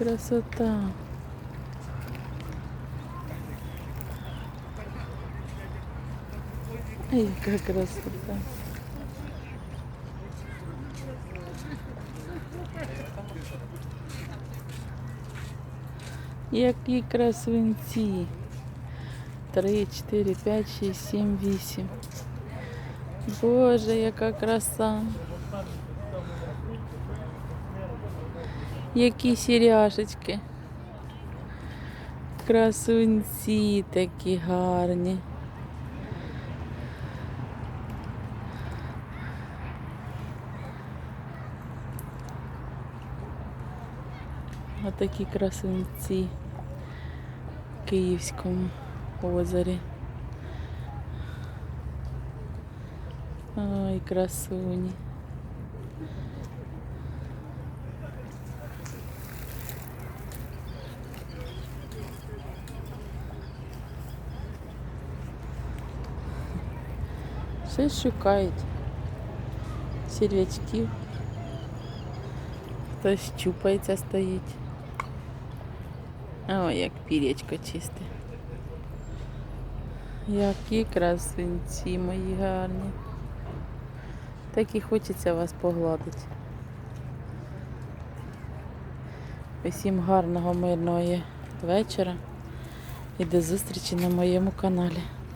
красота. Яка красота. Які красунці. Три, чотири, п'ять, шість, сім, вісім. Боже, яка краса. Які сіряшечки. Красунці такі гарні. Отакі красунці в Київському озері. Ой, красуні. Щось шукають. Сірвячків. Хтось чупається стоїть. Ой, як пірячко чисте. Які красунці мої гарні. Так і хочеться вас погладити. Усім гарного, мирного вечора і до зустрічі на моєму каналі.